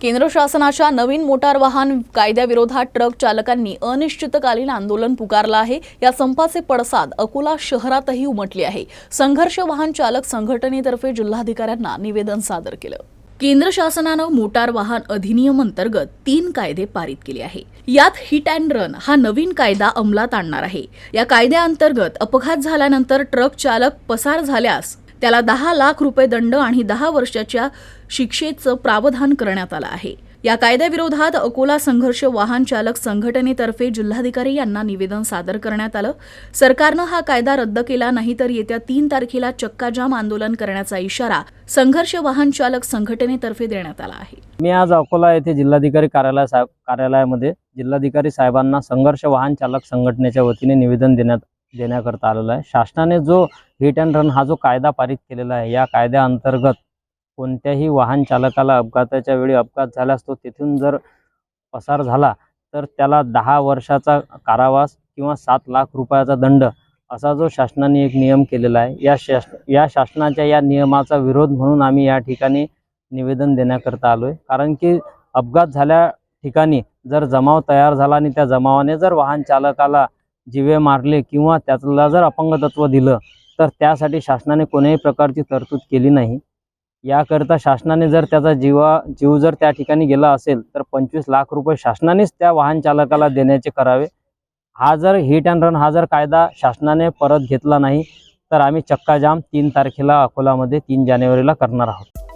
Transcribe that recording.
केंद्र शासनाच्या नवीन मोटार वाहन कायद्याविरोधात ट्रक चालकांनी अनिश्चितकालीन आंदोलन पुकारलं आहे. या संपाचे पडसाद अकोला शहरातही उमटले आहे. संघर्ष वाहन चालक संघटनेतर्फे जिल्हाधिकाऱ्यांना निवेदन सादर केलं. केंद्र शासनानं मोटार वाहन अधिनियम अंतर्गत तीन कायदे पारित केले आहे. यात हिट अँड रन हा नवीन कायदा अंमलात आणणार आहे. या कायद्याअंतर्गत अपघात झाल्यानंतर ट्रक चालक पसार झाल्यास त्याला दहा लाख रुपये दंड आणि दहा वर्षाच्या शिक्षेचं प्रावधान करण्यात आलं आहे. या कायद्याविरोधात अकोला संघर्ष वाहन चालक संघटनेतर्फे जिल्हाधिकारी यांना निवेदन सादर करण्यात आलं. सरकारनं हा कायदा रद्द केला नाही तर येत्या तीन तारखेला चक्काजाम आंदोलन करण्याचा इशारा संघर्ष वाहन चालक संघटनेतर्फे देण्यात आला आहे. मी आज अकोला येथे जिल्हाधिकारी कार्यालय साहेब कार्यालयामध्ये जिल्हाधिकारी साहेबांना संघर्ष वाहन चालक संघटनेच्या वतीने निवेदन देण्यात देण्याकरता आलेलं आहे. शासनाने जो हिट अँड रन हा जो कायदा पारित केलेला आहे या कायद्याअंतर्गत कोणत्याही वाहन चालकाला अपघाताच्या वेळी अपघात झाल्यास तो तिथून जर पसार झाला तर त्याला दहा वर्षाचा कारावास किंवा सात लाख रुपयाचा दंड असा जो शासनाने एक नियम केलेला आहे. या शास या शासनाच्या या नियमाचा विरोध म्हणून आम्ही या ठिकाणी निवेदन देण्याकरता आलो आहे कारण की अपघात झाल्या ठिकाणी जर जमाव तयार झाला आणि त्या जमावाने जर वाहन चालकाला जिवे मारले किंवा त्याला जर अपंगतत्व दिलं तर त्यासाठी शासनाने कोणत्याही प्रकारची तरतूद केली नाही. याकरता शासनाने जर त्याचा जीवा जीव जर त्या ठिकाणी गेला असेल तर पंचवीस लाख रुपये शासनानेच त्या वाहन चालकाला देण्याचे करावे. हा जर हिट अँड रन हा जर कायदा शासनाने परत घेतला नाही तर आम्ही चक्काजाम तीन तारखेला अकोलामध्ये तीन जानेवारीला करणार आहोत.